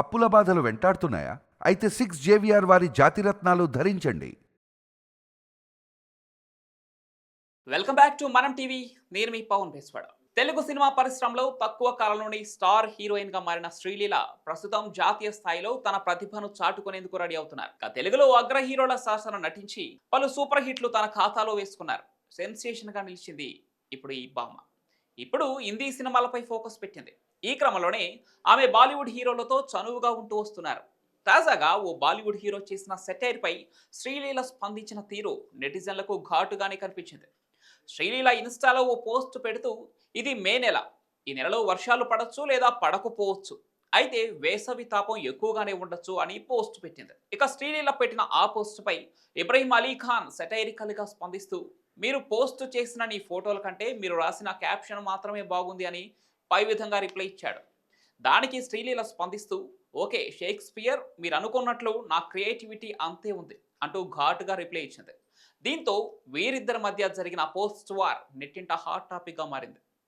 అప్పుల బాధలు వెంటాడుతున్నాయా? అయితే సిక్స్ జేవిఆర్ వారి జాతిరత్నాలు ధరించండి. Welcome back to Manam TV నేను మీ పవన్ బేస్వాడ. తెలుగు సినిమా పరిశ్రమలో తక్కువ కాలంలోని స్టార్ హీరోయిన్గా మారిన శ్రీలీల ప్రస్తుతం జాతీయ స్థాయిలో తన ప్రతిభను చాటుకునేందుకు రెడీ అవుతున్నారు. తెలుగులో అగ్ర హీరోల శాసన నటించి పలు సూపర్ హిట్లు తన ఖాతాలో వేసుకున్నారు. సెన్సేషన్గా నిలిచింది ఇప్పుడు ఈ బామ్మ. ఇప్పుడు హిందీ సినిమాలపై ఫోకస్ పెట్టింది. ఈ క్రమంలోనే ఆమె బాలీవుడ్ హీరోలతో చనువుగా ఉంటూ వస్తున్నారు. తాజాగా ఓ బాలీవుడ్ హీరో చేసిన సెటైర్ పై శ్రీలీల స్పందించిన తీరు నెటిజన్లకు ఘాటుగానే కనిపించింది. శ్రీలీల ఇన్స్టాలో ఓ పోస్ట్ పెడుతూ ఇది మే నెల. ఈ నెలలో వర్షాలు పడచ్చు లేదా పడకపోవచ్చు. అయితే వేసవి తాపం ఎక్కువగానే ఉండొచ్చు అని పోస్ట్ పెట్టింది. ఇక శ్రీలీల పెట్టిన ఆ పోస్ట్ పై ఇబ్రహీం అలీ ఖాన్ సెటైరికల్గా స్పందిస్తూ మీరు పోస్ట్ చేసిన నీ ఫోటోల కంటే మీరు రాసిన క్యాప్షన్ మాత్రమే బాగుంది అని పై విధంగా రిప్లై ఇచ్చాడు. దానికి శ్రీలీల స్పందిస్తూ ఓకే షేక్స్పియర్ మీరు అనుకున్నట్లు నా క్రియేటివిటీ అంతే ఉంది అంటూ ఘాటుగా రిప్లై ఇచ్చింది. దీంతో వీరిద్దరి మధ్య జరిగిన పోస్ట్ వార్ నెట్టింట హాట్ టాపిక్గా మారింది.